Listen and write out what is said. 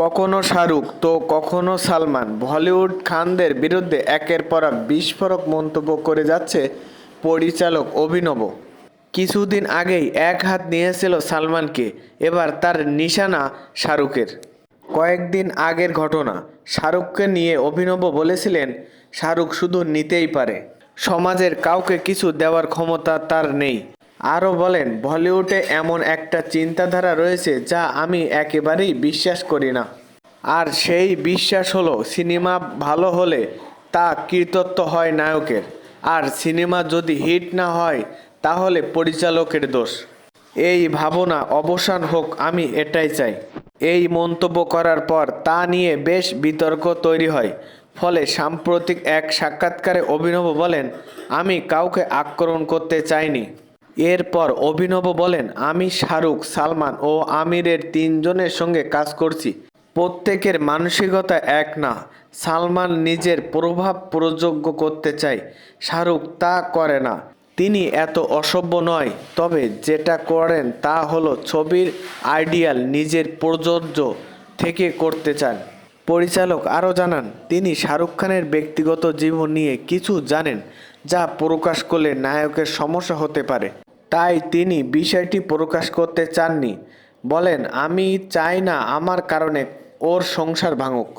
কখনো শাহরুখ, তো কখনো সালমান। বলিউড খানদের বিরুদ্ধে একের পর এক বিস্ফোরক মন্তব্য করে যাচ্ছে পরিচালক অভিনব। কিছুদিন আগেই এক হাত নিয়েছিল সালমানকে, এবার তার নিশানা শাহরুখের। কয়েকদিন আগের ঘটনা, শাহরুখকে নিয়ে অভিনব বলেছিলেন, শাহরুখ শুধু নিতেই পারে। সমাজের কাউকে কিছু দেওয়ার ক্ষমতা তার নেই। আরও বলেন, বলিউডে এমন একটা চিন্তাধারা রয়েছে যা আমি একেবারেই বিশ্বাস করি না। আর সেই বিশ্বাস হলো, সিনেমা ভালো হলে তা কীর্তত্ব হয় নায়কের। আর সিনেমা যদি হিট না হয়, তাহলে পরিচালকের দোষ। এই ভাবনা অবসান হোক, আমি এটাই চাই। এই মন্তব্য করার পর তা নিয়ে বেশ বিতর্ক তৈরি হয়। ফলে সাম্প্রতিক এক সাক্ষাৎকারে অভিনব বলেন, আমি কাউকে আক্রমণ করতে চাইনি। এরপর অভিনব বলেন, আমি শাহরুখ, সালমান ও আমিরের তিনজনের সঙ্গে কাজ করছি। প্রত্যেকের মানসিকতা এক না। সালমান নিজের প্রভাব প্রযোগ্য করতে চায়। শাহরুখ তা করে না। তিনি এত অসভ্য নয়। তবে যেটা করেন তা হলো ছবির আইডিয়াল নিজের প্রযোজ্য থেকে করতে চান। পরিচালক আরও জানান, তিনি শাহরুখ খানের ব্যক্তিগত জীবন নিয়ে কিছু জানেন যা প্রকাশ করলে নায়কের সমস্যা হতে পারে। তাই তিনি বিষয়টি প্রকাশ করতে চাননি। বলেন, আমি চাই না আমার কারণে ওর সংসার ভাঙুক।